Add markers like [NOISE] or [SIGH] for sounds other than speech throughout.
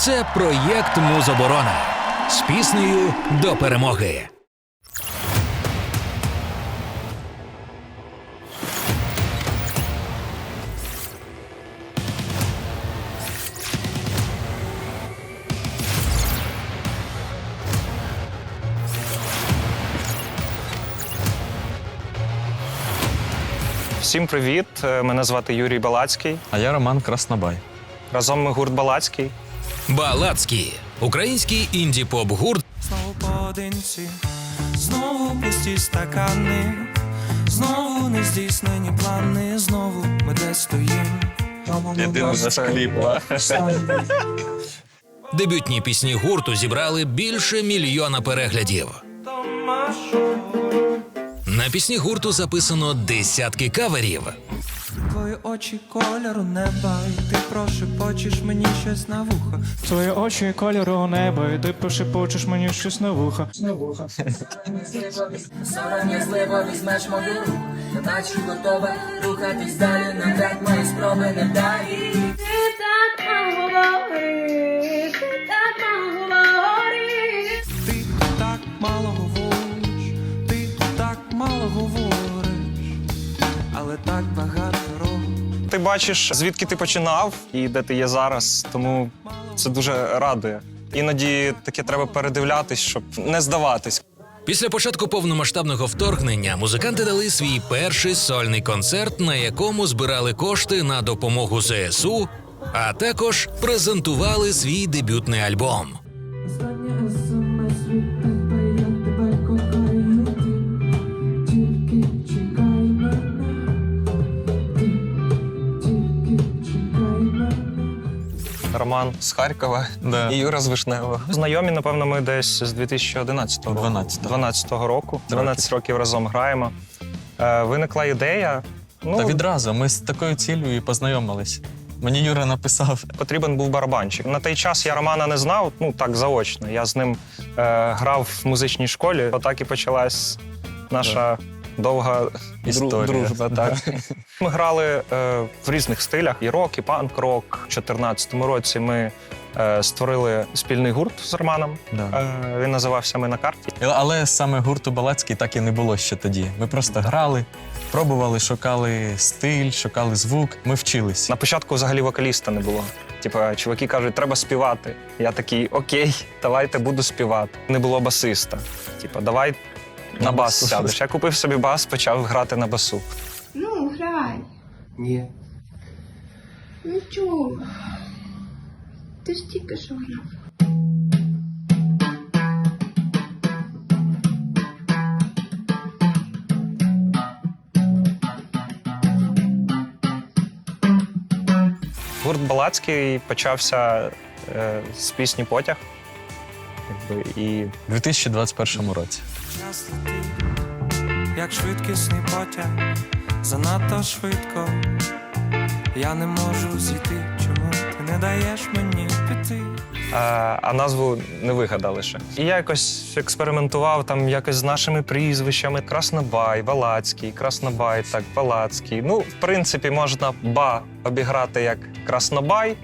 Це проєкт Музоборона з піснею до перемоги. Всім привіт! Е, Мене звати Юрій Балацький. А я Роман Краснобай. Разом ми гурт Балацький. Балацькі український інді-поп гурт Знову поодинці, знову пусті стакани, знову нездійснені плани, знову ми десь стоїм. Дебютні пісні гурту зібрали більше мільйона переглядів. На пісні гурту записано десятки каверів. Твої очі кольору неба, і ти прошепочеш мені щось на вухо. Твої очі кольору неба, і ти прошепочеш мені щось на вухо. Сором'язливо візьмеш мою руку, наче готова рухатись далі, наперед мої спроби не вдалі. Ти бачиш, звідки ти починав і де ти є зараз, тому це дуже радує. Іноді таке треба передивлятись, щоб не здаватись. Після початку повномасштабного вторгнення музиканти дали свій перший сольний концерт, на якому збирали кошти на допомогу ЗСУ, а також презентували свій дебютний альбом. Роман з Харкова Да. і Юра з Вишневого. Знайомі, напевно, ми десь з 2011 року. 12-го. 12-го року. 12 років разом граємо. Е, виникла ідея. Ну, Та відразу ми з такою ціллю і познайомились. Мені Юра написав. потрібен був барабанчик. На той час я Романа не знав, ну так заочно. Я з ним е, грав в музичній школі. Отак і почалась наша довга Історія. дружба. Так. Ми грали е, в різних стилях: і рок, і панк-рок. У 2014 році ми е, створили спільний гурт з Романом. Да. Е, він називався Ми на карті. Але саме гурту Балацький так і не було ще тоді. Ми просто грали, пробували, шукали стиль, шукали звук. Ми вчились. На початку взагалі вокаліста не було. Типа, чуваки кажуть, треба співати. Я такий, окей, давайте буду співати. Не було басиста. Типа, давай на На бас сядеш. Я купив собі бас, почав грати на басу. Ну, грай. Ні. Ну чого? Ти ж тільки що грав. Гурт Балацький почався е, з пісні Потяг. Якби, і У 2021 році. Час летить, як швидкісний потяг, занадто швидко. Я не можу зійти, чому ти не даєш мені піти. Е, а назву не вигадали ще. І я якось експериментував там якось з нашими прізвищами: Краснобай, Балацький, Краснобай, так, Балацький. Ну, в принципі, можна ба обіграти як Краснобай,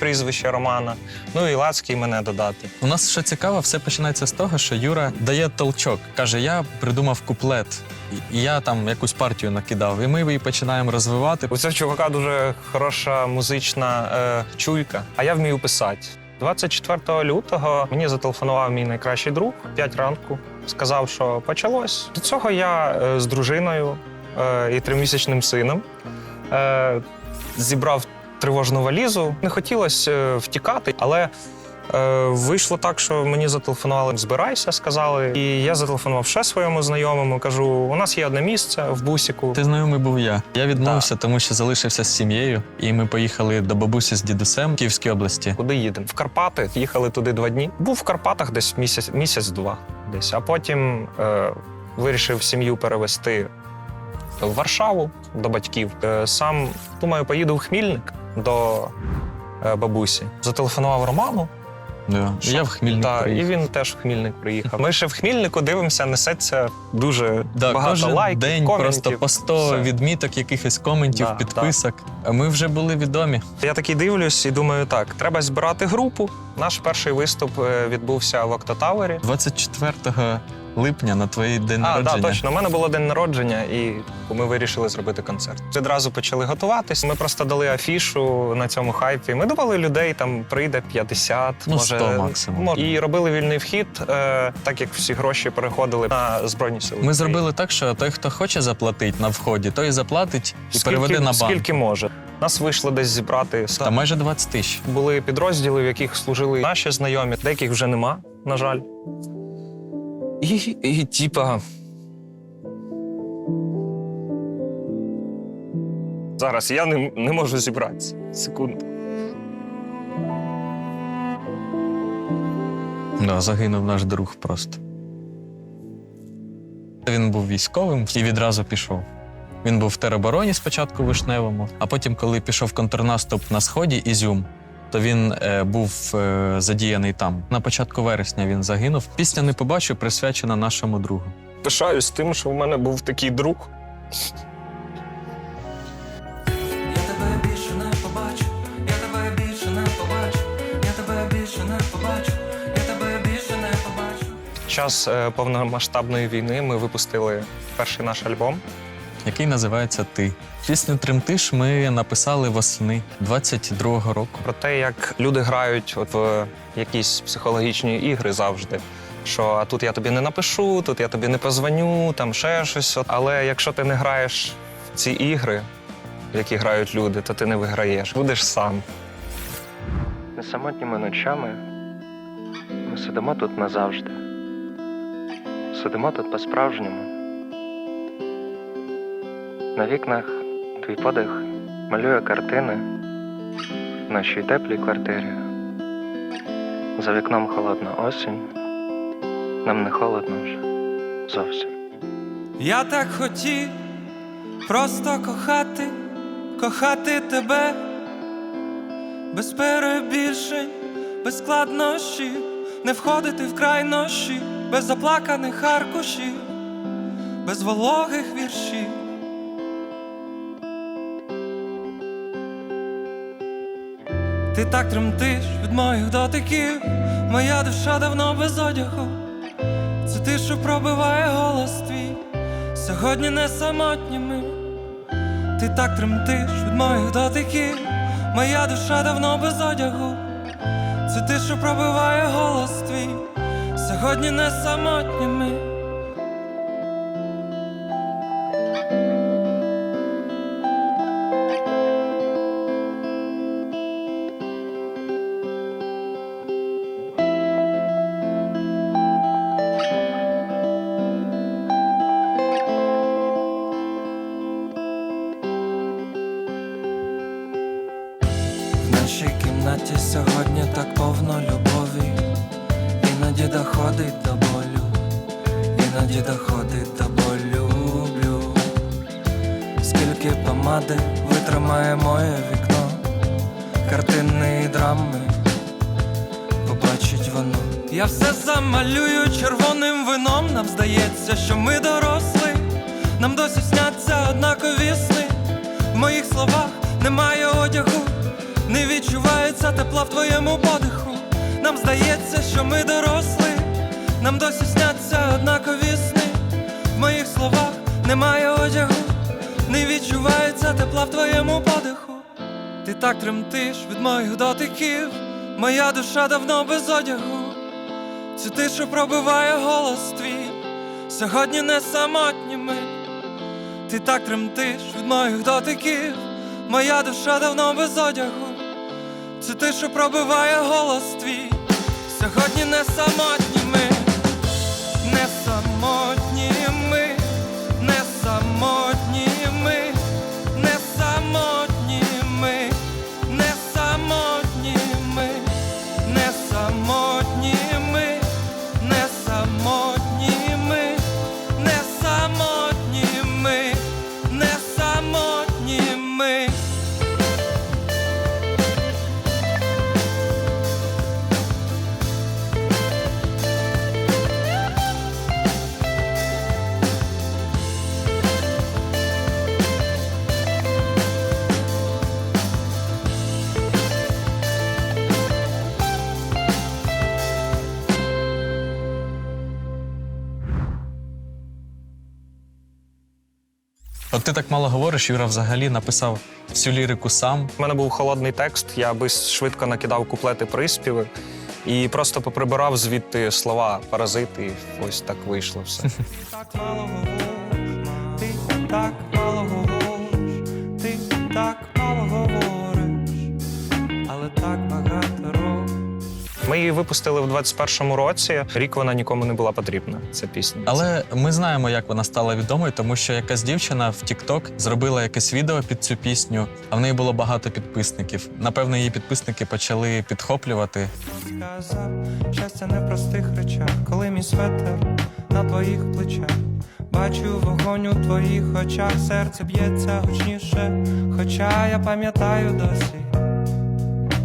прізвище Романа. Ну і Лацький мене додати. У нас що цікаво, все починається з того, що Юра дає толчок. Каже: я придумав куплет, і я там якусь партію накидав. І ми її починаємо розвивати. У цього чувака дуже хороша музична е, чуйка, а я вмію писати. 24 лютого мені зателефонував мій найкращий друг 5 ранку. Сказав, що почалось. До цього я е, з дружиною е, і тримісячним сином е, зібрав тривожну валізу. Не хотілося е, втікати, але е, вийшло так, що мені зателефонували збирайся, сказали. І я зателефонував ще своєму знайомому. Кажу: у нас є одне місце в бусіку. Ти знайомий був я. Я відмовився, тому що залишився з сім'єю, і ми поїхали до бабусі з дідусем в Київській області. Куди їдемо? В Карпати. Їхали туди два дні. Був в Карпатах десь місяць, місяць-два. Десь. А потім е, вирішив сім'ю перевезти в Варшаву до батьків. Е, сам думаю, поїду в Хмільник до е, бабусі. Зателефонував Роману. Да. Я в Хмільник Так, і приїхав. він теж в Хмільник приїхав. Ми ще в Хмільнику дивимося, несеться дуже Да, багато кожен лайків, день коментів. просто по 100 Все. відміток, якихось коментів, Да, підписок. А ми вже були відомі. Я такий дивлюсь і думаю, так, треба збирати групу. Наш перший виступ е, відбувся в Октотавері. 24 липня на твій день А, народження. так, точно. У мене було день народження, і ми вирішили зробити концерт. Відразу почали готуватись. Ми просто дали афішу на цьому хайпі. Ми думали, людей там прийде 50, Ну, може 100 максимум. мож- І робили вільний вхід, е, так як всі гроші переходили на збройні сили. Ми зробили так, що той, хто хоче заплатити на вході, той заплатить і скільки, переведе на банк. Скільки може. Нас вийшло десь зібрати. Та майже 20 тисяч. Були підрозділи, в яких служили наші знайомі, деяких вже нема, на жаль. І, і типа. Зараз я не, не можу зібратися. Секунду. Да, загинув наш друг просто. Він був військовим і відразу пішов. Він був в теробороні спочатку Вишневому, а потім, коли пішов контрнаступ на сході Ізюм, то він е, був е, задіяний там. На початку вересня він загинув. Пісня не побачу присвячена нашому другу. Пишаюсь тим, що в мене був такий друг. Побачу, я тебе більше не побачу, я тебе більше не побачу, я тебе більше не побачу. Час е, повномасштабної війни ми випустили перший наш альбом. який називається Ти. Пісню Тремтиш ми написали восени 22-го року. Про те, як люди грають в якісь психологічні ігри завжди. Що а тут я тобі не напишу, тут я тобі не позвоню, там ще щось. Але якщо ти не граєш в ці ігри, в які грають люди, то ти не виграєш. Будеш сам. Несамотніми ночами ми сидимо тут назавжди. Сидимо тут по-справжньому. На вікнах твій подих малює картини в нашій теплій квартирі. За вікном холодна осінь. Нам не холодно вже зовсім. Я так хотів просто кохати, кохати тебе, без перебільшень, без складнощів, не входити в крайнощі, без заплаканих аркушів, без вологих віршів. Ти так тремтиш від моїх дотиків, моя душа давно без одягу. Це ти, що пробиває голос твій, сьогодні не самотніми. Ти так тремтиш від моїх дотиків, моя душа давно без одягу. Це ти, що пробиває голос твій, сьогодні не самотніми. В нашій кімнаті сьогодні так повно любові, іноді доходить до болю, іноді доходить до болю. Люблю. Скільки помади витримає моє вікно, картини і драми, побачить воно. Я все замалюю червоним вином. Нам здається, що ми доросли, нам досі сняться однакові сни. В моїх словах немає одягу, не відчувається тепла в твоєму подиху. Нам здається, що ми доросли, нам досі сняться однакові сни. В моїх словах немає одягу, не відчувається тепла в твоєму подиху. Ти так тремтиш від моїх дотиків, моя душа давно без одягу. Це ти, що пробиває голос твій, сьогодні не самотніми. Ти так тремтиш від моїх дотиків, моя душа давно без одягу. Це те, що пробиває голос твій, сьогодні не самотні ми, не самотніми, ти так мало говориш, Юра взагалі написав всю лірику сам. У мене був холодний текст, я би швидко накидав куплети приспіви і просто поприбирав звідти слова паразити. І ось так вийшло все. [LAUGHS] її випустили в 21-му році. Рік вона нікому не була потрібна. Ця пісня. Але ми знаємо, як вона стала відомою, тому що якась дівчина в TikTok зробила якесь відео під цю пісню, а в неї було багато підписників. Напевно, її підписники почали підхоплювати. Сказав, щастя не в простих речах, коли мій светер на твоїх плечах. Бачу вогонь у твоїх очах, серце б'ється гучніше. Хоча я пам'ятаю досі,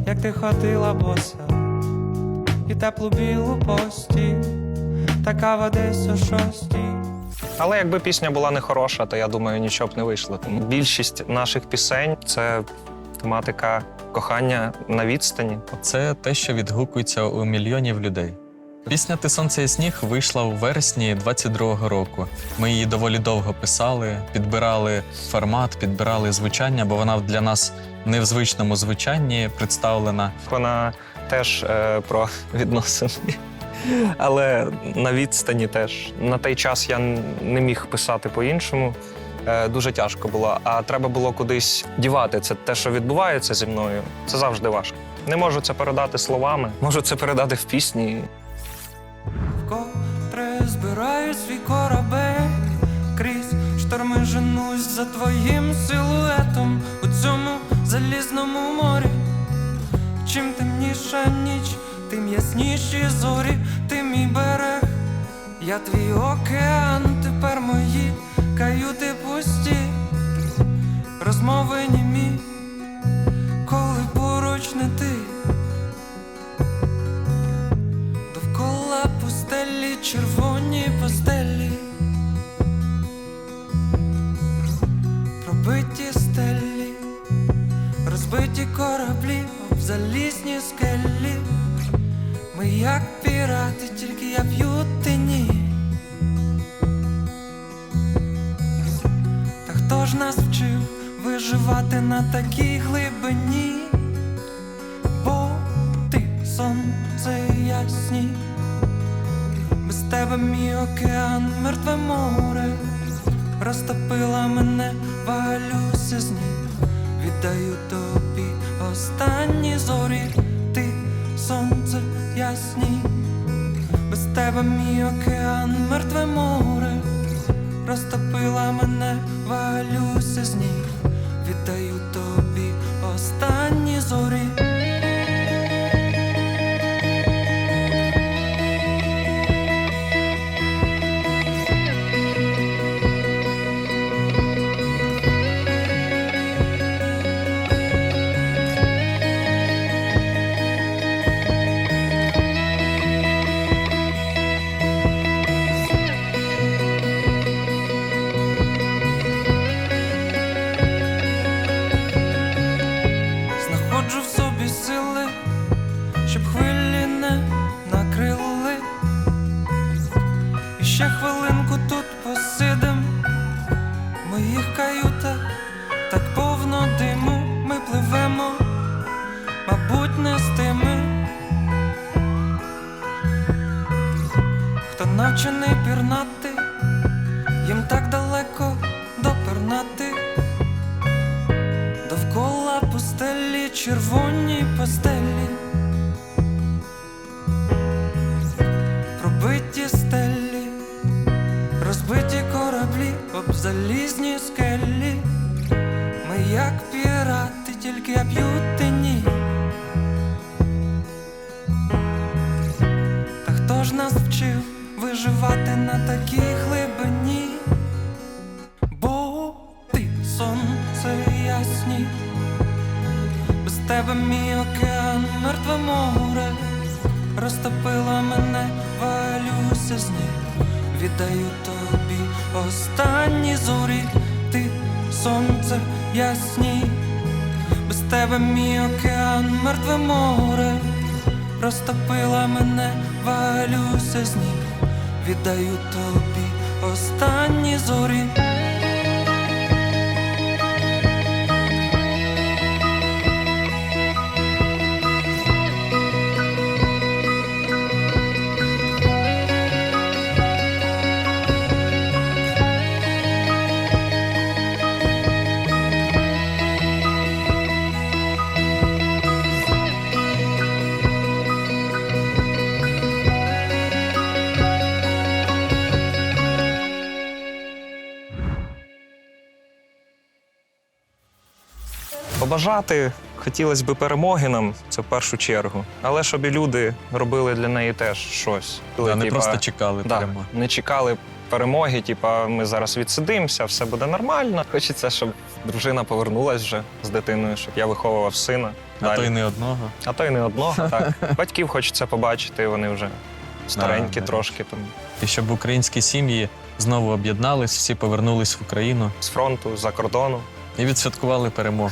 як ти ходила боса, і теплу білу пості, така в Одесі о шостій. Але якби пісня була не хороша, то я думаю, нічого б не вийшло. Тому більшість наших пісень це тематика кохання на відстані. Це те, що відгукується у мільйонів людей. Пісня Ти сонце і сніг вийшла у вересні 22-го року. Ми її доволі довго писали, підбирали формат, підбирали звучання, бо вона для нас не в звичному звучанні представлена. Вона теж е, про [LAUGHS] відносини. Але на відстані теж. На той час я не міг писати по-іншому. Е, Дуже тяжко було, а треба було кудись дівати. Це те, що відбувається зі мною. Це завжди важко. Не можу це передати словами, можу це передати в пісні. Вкотре збираю свій корабель крізь шторми женусь за твоїм силуетом у цьому залізному морі. Чим темніша ніч, тим ясніші зорі, ти мій берег, я твій океан, тепер мої каюти пусті, розмови німі, коли поруч не ти. Довкола пустелі, червоні постелі, об скелі. Ми як пірати, тільки я п'ю ти ні. Та хто ж нас вчив виживати на такій глибині? Бо ти сонце ясні, без тебе мій океан, мертве море, розтопила мене, валюся з ним, віддаю тобі останні зорі, ти сонце ясні, без тебе мій океан, мертве море, розтопила мене, валюся з ніг, віддаю тобі останні зорі. Навчений пірнати, їм так далеко допернати. Довкола пустелі, червоні постелі, пробиті стелі, розбиті кораблі, об залізні скелі. Ми як пірати, тільки я виживати на такій глибині? Бо ти сонце ясні, без тебе мій океан, мертве море, розтопила мене, валюся з ним, віддаю тобі останні зорі, ти сонце ясні, без тебе мій океан, мертве море, розтопила мене, валюся з ним, віддаю тобі останні зорі. Побажати. Хотілося б перемоги нам, це в першу чергу. Але щоб і люди робили для неї теж щось. Да, не просто чекали да, перемоги. не чекали перемоги, типа ми зараз відсидимося, все буде нормально. Хочеться, щоб дружина повернулась вже з дитиною, щоб я виховував сина. А далі. то й не одного. а то й не одного. [LAUGHS] Так батьків хочеться побачити, вони вже старенькі Да, трошки там І щоб українські сім'ї знову об'єднались, всі повернулись в Україну з фронту, за кордону. і відсвяткували перемогу.